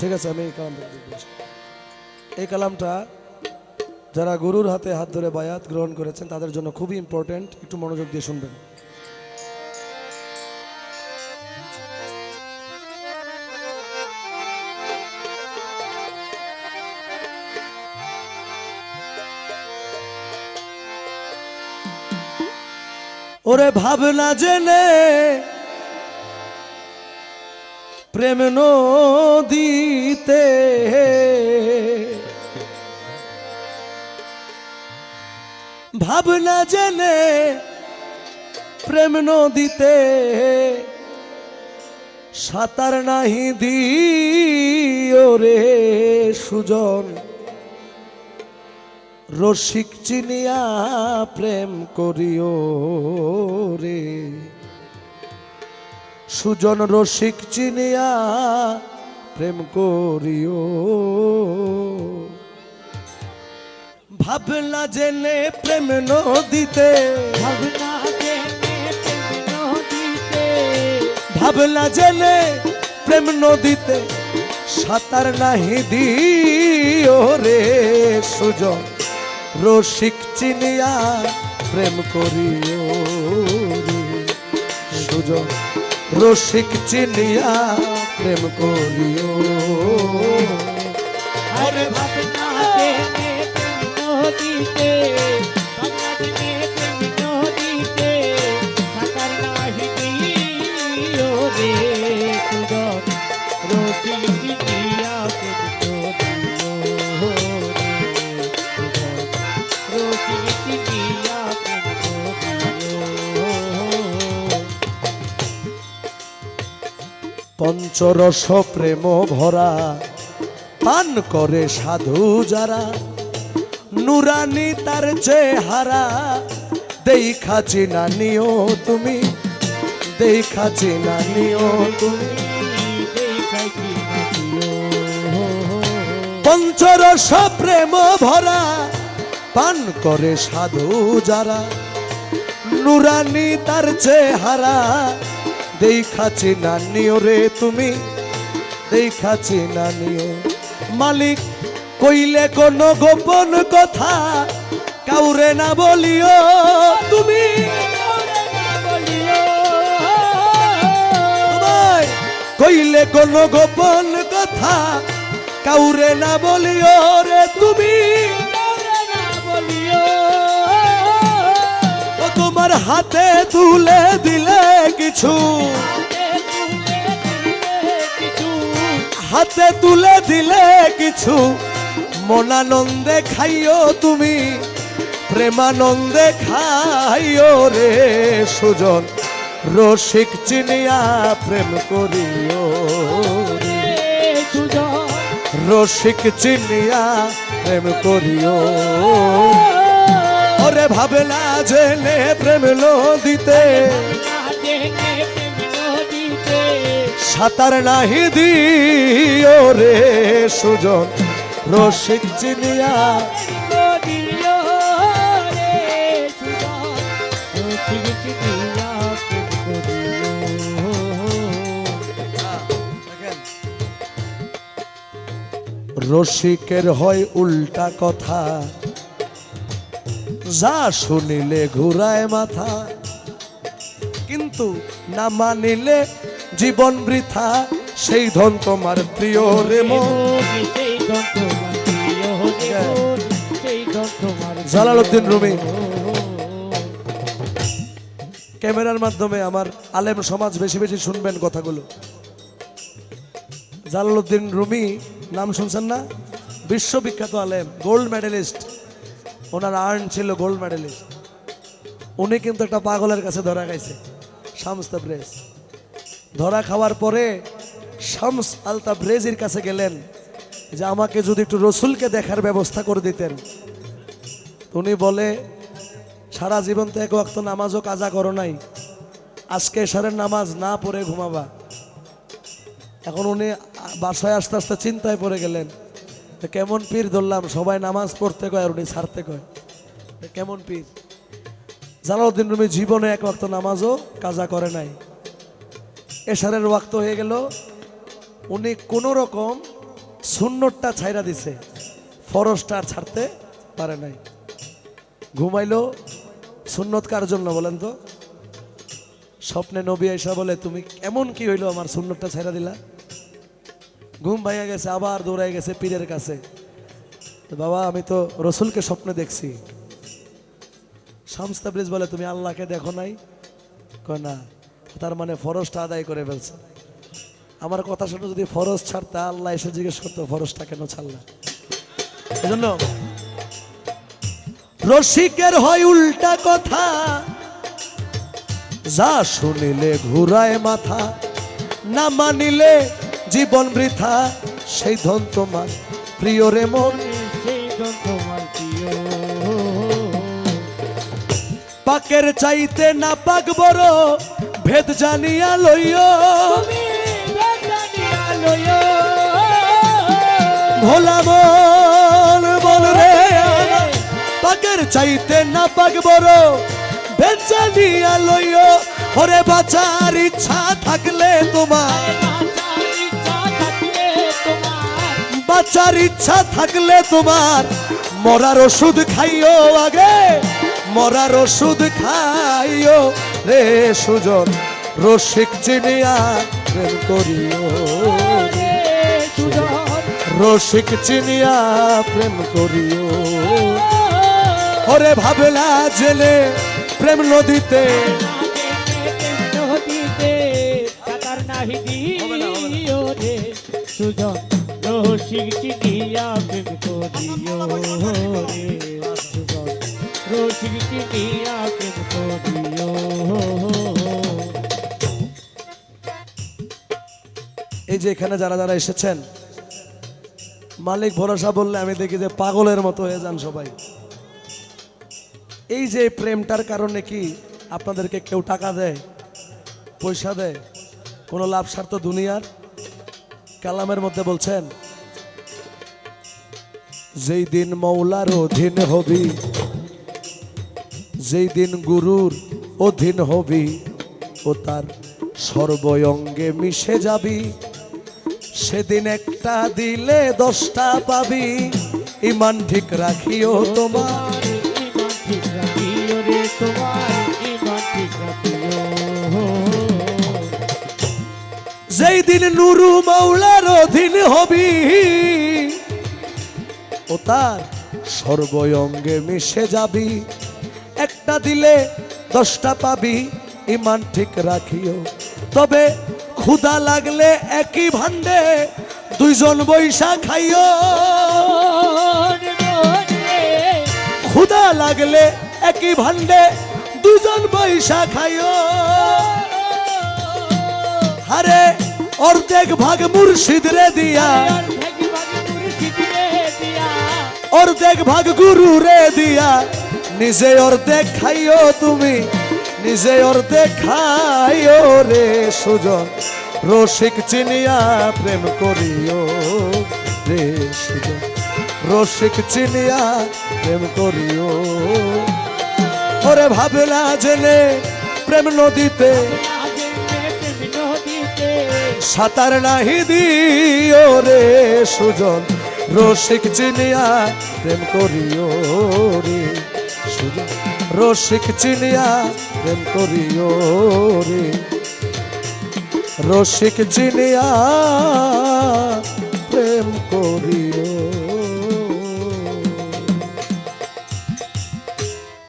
ঠিক আছে, আমি এই কালামটা এই কালামটা যারা গুরুর হাতে হাত ধরে বায়াত গ্রহণ করেছেন, তাদের জন্য খুবই ইম্পর্টেন্ট একটু মনোযোগ দিয়ে শুনবেন। ওরে ভাবনা জেনে প্রেম নদীতে। ভাবনা জেনে প্রেম নদীতে। সাঁতার নাহি দিও রে সুজন। রসিক চিনিয়া প্রেম করিও রে। সুজন রসিক চিনিয়া প্রেম করিও। ভাবলা জেনে প্রেম নদীতে ভাবনা ভাবলা জেনে প্রেম নদীতে সাঁতার নাহি দিও রে সুজন রসিক চিনিয়া প্রেম করিও রে সুজন। রসিক চিনিয়া প্রেম করিও। আরে ভাবনা জেনে পঞ্চরস প্রেম ভরা, পান করে সাধু যারা, নুরানি তার চেহারা দেখা চিনা নিও তুমি, দেখা চিনা নিও তুমি পঞ্চরস প্রেম ভরা, পান করে সাধু যারা, নুরানি তার চেহারা দেখাছি নানিও রে তুমি দেখাছি নানিও। মালিক কইলে কোন গোপন কথা, কাউরে না বলিও। তুমি কইলে কোন গোপন কথা, কাউরে না বলিও রে তুমি। ও তোমার হাতে তুলে দিলে কিছু। হাতে তুলে দিলে কিছু। মনানন্দে খাইও তুমি, প্রেমানন্দে খাইও রে সুজন। রসিক চিনিয়া প্রেম করিও। রসিক চিনিয়া প্রেম করিও ওরে ভাবলা জেনে প্রেম নদীতে। সাঁতার নাহি দিও রে সুজন, রসিক চিনিয়া। রসিকের হয় উল্টা কথা। যা শুনিলে ঘুরায় মাথা, কিন্তু না মানিলে জীবন বৃথা। সেই ধন তোমার প্রিয় রে জালালউদ্দিন রুমি। ক্যামেরার মাধ্যমে আমার আলেম সমাজ বেশি বেশি শুনবেন কথাগুলো। জালালউদ্দিন রুমি, নাম শুনছেন না? বিশ্ববিখ্যাত আলেম, গোল্ড মেডেলিস্ট। ওনার আর্ন ছিল গোল্ড মেডেলিস্ট উনি কিন্তু একটা পাগলের কাছে ধরা খাইছে। শামস তাবরেজ। ধরা খাওয়ার পরে শামস আল তাবরেজির কাছে গেলেন যে, আমাকে যদি একটু রসুলকে দেখার ব্যবস্থা করে দিতেন। উনি বলে, সারা জীবন তো এক ওয়াক্ত নামাজও কাজা করো নাই। আজকে এশারের নামাজ না পড়ে ঘুমাবা। এখন উনি বাসায় আস্তে আস্তে চিন্তায় পড়ে গেলেন। তো কেমন পীর ধরলাম? সবাই নামাজ পড়তে কয় আর উনি ছাড়তে কয়। কেমন পীর? জালাউদ্দিন রুমি জীবনে এক ওয়াক্ত নামাজও কাজা করে নাই। এশারের ওয়াক্ত হয়ে গেল। উনি কোনো রকম সুন্নতটা ছাইরা দিছে। ফরজটা আর ছাড়তে পারে নাই। ঘুমাইলো। সুন্নত কার জন্য বলেন তো? স্বপ্নে নবী আইসা বলে, তুমি এমন কি হইল আমার সুন্নতটা ছাইরা দিলা? ঘুম ভাইয়া গেছে, আবার দৌড়াই গেছে পীরের কাছে। বাবা, আমি তো রসুলকে স্বপ্নে দেখছি। শামস তাবরিজ বলে, তুমি আল্লাহকে দেখো নাই? কয়, না। তার মানে ফরজটা আদায় করে ফেলছে। আমার কথা শুনে যদি ফরজ ছাড়তা আল্লাহ এসে জিজ্ঞেস করতো, ফরজটা কেন ছাড়লা? এজন্য রসিকের হয় উল্টা কথা, যা শুনিলে ঘুরায় মাথা, না মানিলে জীবন বৃথা সেই ধন তোমার। প্রিয় রে মন। পাকের চাইতে না পাক বড় ভেদ জানিয়া লইও। ভোলা বল বল রে পাকের চাইতে না পাক বড় ভেদ জানিয়া লইও। ওরে বাঁচার ইচ্ছা থাকলে তোমার। বাঁচার ইচ্ছা থাকলে তোমার। মরার ওষুধ খাইও আগে, মরার ওষুধ খাইও রে সুজন। রসিক চিনিয়া প্রেম করিও রসিক চিনিয়া প্রেম করিও। ওরে ভাবলা জেলে প্রেম নদীতে প্রেম করিও রে প্রেম করিও এই যে এখানে যারা যারা এসেছেন, মালিক ভরসা বললে আমি দেখি যে পাগলের মতো হয়ে যান সবাই। এই যে প্রেমটার কারণে কি আপনাদেরকে কেউ টাকা দেয়, পয়সা দেয়, কোনো লাভ স্বার্থ দুনিয়ার? কালামের মধ্যে বলছেন যেই দিন মৌলার অধীন হবি, যেই দিন গুরুর অধীন হবি ও তার সর্বঙ্গে মিশে যাবি, সেদিন একটা দিলে দশটা পাবি। ইমান ঠিক রাখিও তোমার। যেই দিন নুরু মাওলার অধীন হবি ও তার সর্বঙ্গে মিশে যাবি। একটা দিলে দশটা পাবি, ইমান ঠিক রাখিও। তবে ক্ষুধা লাগলে একই ভান্ডে দুইজন বৈশা খাইও। ক্ষুধা লাগলে একই ভান্ডে দুজন বৈশা খাইও। আরে অর্ধেক ভাগ মুর্শিদ রে দিয়া। অর্ধেক ভাগ গুরু রে দিয়া। নিজে অর্ধেক খাইও তুমি, নিজে অর্ধেক খাইও রে সুজন। রসিক চিনিয়া প্রেম করিও রে সুজন। রসিক চিনিয়া প্রেম করিও। ওরে ভাবলা জেনে প্রেম নদীতে, সাঁতার নাহি দিও রে সুজন। রসিক চিনিয়া প্রেম করিও রে সুজন রসিক চিনিয়া প্রেম করিও রে। রসিক চিনিয়া প্রেম করি